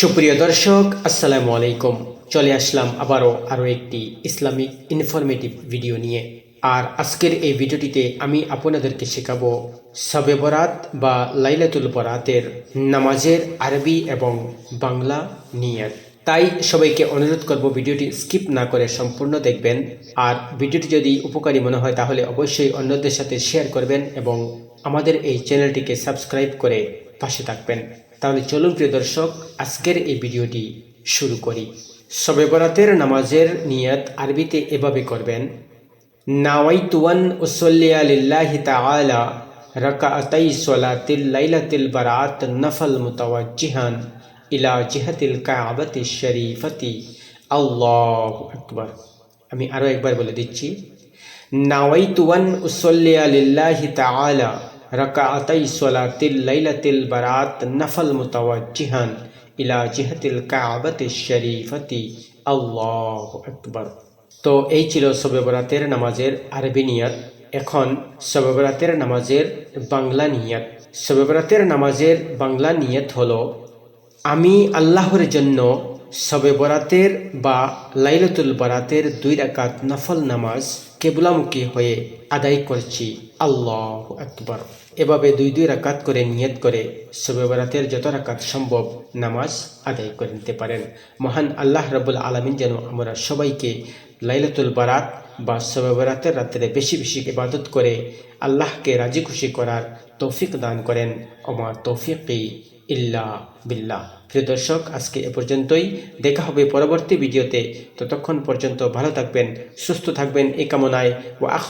সুপ্রিয় দর্শক, আসসালামু আলাইকুম। চলে আসলাম আবারও আরও একটি ইসলামিক ইনফরমেটিভ ভিডিও নিয়ে। আর আজকের এই ভিডিওটিতে আমি আপনাদেরকে শেখাবো সবে বরাত বা লাইলাতুল বরাতের নামাজের আরবি এবং বাংলা নিয়ত। তাই সবাইকে অনুরোধ করব ভিডিওটি স্কিপ না করে সম্পূর্ণ দেখবেন। আর ভিডিওটি যদি উপকারী মনে হয় তাহলে অবশ্যই অন্যদের সাথে শেয়ার করবেন এবং আমাদের এই চ্যানেলটিকে সাবস্ক্রাইব করে পাশে থাকবেন। তাহলে চলুন প্রিয় দর্শক, আজকের এই ভিডিওটি শুরু করি। সবে বরাতের নামাজের নিয়ত আরবিতে এভাবে করবেন, নাওয়াইতুয়ান উসল্লিয়া লিল্লাহি তাআলা রাকাআতাই সলাতিল লাইলাতিল বারাত নফল মুতাওয়াজ্জিহান ইলা জিহাতিল কাবাতি শরীফতি। আল্লাহু আকবার। আমি আরও একবার বলে দিচ্ছি, নাওয়াইতুয়ান উসল্লিয়া লিল্লাহি তাআলা রাকাআতাই সলাতিল লাইলাতিল বারাত নফল মুতাওয়াজ্জিহান ইলা জিহাতিল কাবাতি শরীফতি আল্লাহু আকবার তো এই ছিল শবে বরাতের নামাজের আরবি নিয়াত। এখন শবে বরাতের নামাজের বাংলা নিয়াত। শবে বরাতের নামাজের বাংলা নিয়ত হলো, আমি আল্লাহর জন্য শবে বরাতের বা লাইলাতুল বরাতের দুই রাকাত নফল নামাজ কেবলামুখী হয়ে আদায় করছি। আল্লাহ আকবর। এভাবে দুই দুই রাকাত করে নিয়ত করে শবে বরাতের যত রাকাত সম্ভব নামাজ আদায় করে নিতে পারেন। মহান আল্লাহ রবুল আলমিন যেন আমরা সবাইকে লাইলাতুল বারাত বা শবে বরাতের রাত্রে বেশি বেশি ইবাদত করে আল্লাহকে রাজি খুশি করার তৌফিক দান করেন। আমার তৌফিকই ইল্লা বিল্লাহ। প্রিয় দর্শক, আজকে এ পর্যন্তই। দেখা হবে পরবর্তী ভিডিওতে। ততক্ষণ পর্যন্ত ভালো থাকবেন, সুস্থ থাকবেন এই কামনায়। ও আখ